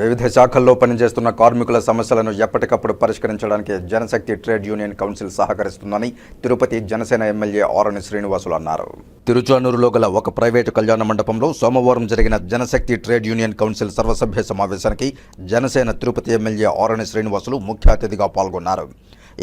వివిధ శాఖల్లో పనిచేస్తున్న కార్మికుల సమస్యలను ఎప్పటికప్పుడు పరిష్కరించడానికి జనశక్తి ట్రేడ్ యూనియన్ కౌన్సిల్ సహకరిస్తుందని తిరుపతి జనసేన ఎమ్మెల్యే ఆరణి శ్రీనివాసులు అన్నారు. తిరుచానూరులో గల ఒక ప్రైవేటు కళ్యాణ మండపంలో సోమవారం జరిగిన జనశక్తి ట్రేడ్ యూనియన్ కౌన్సిల్ సర్వసభ్య సమావేశానికి జనసేన తిరుపతి ఎమ్మెల్యే ఆరణి శ్రీనివాసులు ముఖ్య అతిథిగా పాల్గొన్నారు.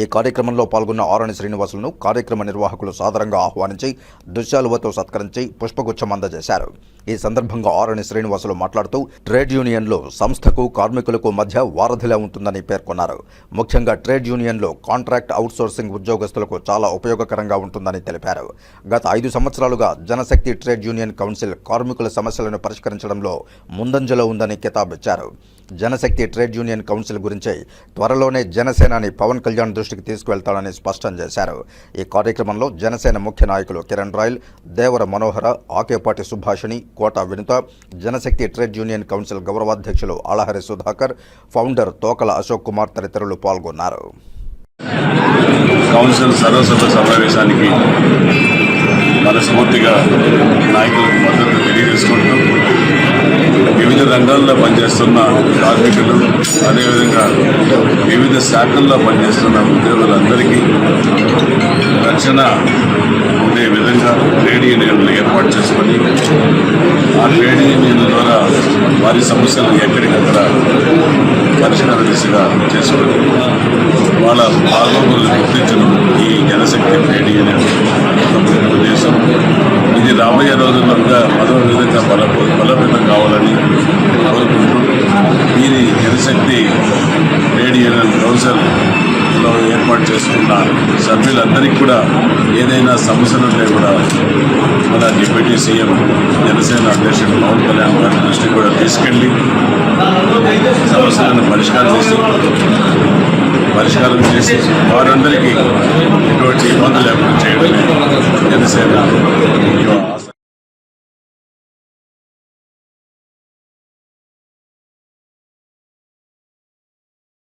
ఈ కార్యక్రమంలో పాల్గొన్న ఆరణి శ్రీనివాసులను కార్యక్రమ నిర్వాహకులు సాదరంగా ఆహ్వానించి దుశ్శాలువతో సత్కరించి పుష్పగుచ్చం అందజేశారు. ఈ సందర్భంగా ఆరణి శ్రీనివాసులు మాట్లాడుతూ ట్రేడ్ యూనియన్లు సంస్థకు కార్మికులకు మధ్య వారధిలా ఉంటుందని పేర్కొన్నారు. ముఖ్యంగా ట్రేడ్ యూనియన్లో కాంట్రాక్ట్ అవుట్సోర్సింగ్ ఉద్యోగస్తులకు చాలా ఉపయోగకరంగా ఉంటుందని తెలిపారు. గత ఐదు సంవత్సరాలుగా జనశక్తి ట్రేడ్ యూనియన్ కౌన్సిల్ కార్మికుల సమస్యలను పరిష్కరించడంలో ముందంజలో ఉందని కితాబిచ్చారు జనశక్తి ట్రేడ్ యూనియన్ కౌన్సిల్ గురించి త్వరలోనే జనసేనాని పవన్ కళ్యాణ్ దృష్టికి తీసుకువెళ్తానని స్పష్టం చేశారు. ఈ కార్యక్రమంలో జనసేన ముఖ్య నాయకులు Kiran Royal Devara Manohara Akepati Subhashini Kota Vinutha Janashakti trade union council గౌరవాధ్యక్షులు Alahari Sudhakar founder Tokala Ashok Kumar తదితరులు పాల్గొన్నారు. కౌన్సిల్ సర్వసభ సమావేశానికి మనస్ఫూర్తిగా నాయకులకు మద్దతు తెలియజేసుకుంటూ వివిధ రంగాల్లో పనిచేస్తున్న కార్మికులు అదేవిధంగా వివిధ శాఖల్లో పనిచేస్తున్న ఉద్యోగులందరికీ రక్షణ ఉండే విధంగా ట్రేడ్ యూనియన్లు ఏర్పాటు చేసుకొని ఆ ట్రేడ్ యూనియన్ల ద్వారా వారి సమస్యలను ఎక్కడికక్కడ పరిష్కార దిశగా చేసుకొని వాళ్ళ భాగోగులు గుర్తించడం ఈ జనశక్తి ట్రేడ్ యూనియన్. విధంగా బల బలోపేతం కావాలని కోరుకుంటూ వీరి జనశక్తి ట్రేడ్ యూనియన్ కౌన్సిల్లో ఏర్పాటు చేసుకున్న సభ్యులందరికీ కూడా ఏదైనా సమస్యలు ఉంటే కూడా మన డిప్యూటీ సీఎం జనసేన అధ్యక్షుడు పవన్ కళ్యాణ్ గారి దృష్టికి కూడా తీసుకెళ్ళి సమస్యలను పరిష్కారం చేసి పరిష్కారం చేసి వారందరికీ ఎటువంటి ఇబ్బందులు లేకుండా చేయడమే జనసేన